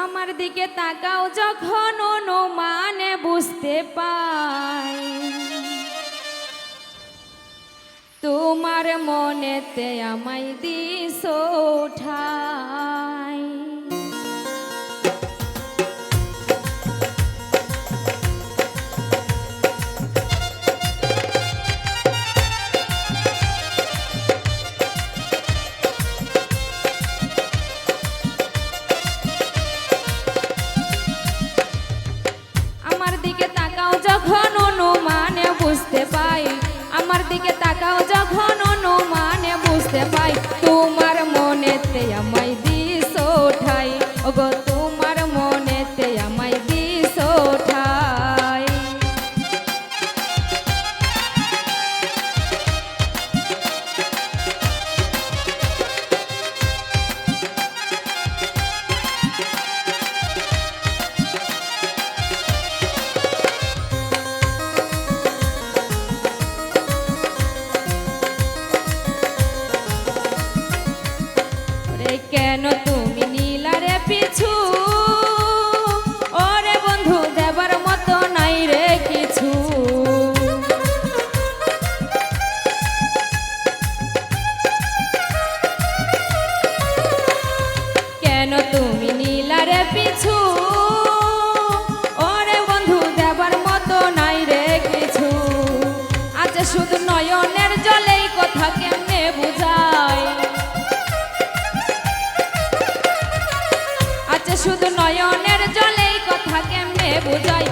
আমার দিকে তাকাও যখন অনুমানে বুঝতে পাই। তোমার মনেতে আমায় দিস ঠাই শুধু নয়নের জলেই কথা কেমনে বুঝায়? আচ্ছা শুধু নয়নের জলেই কথা কেমনে বুঝাই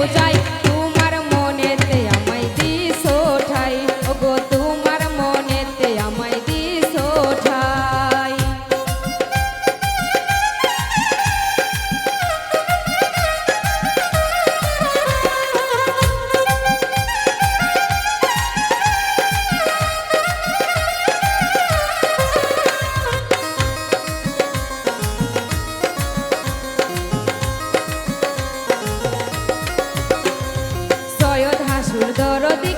বোঝাই দরদে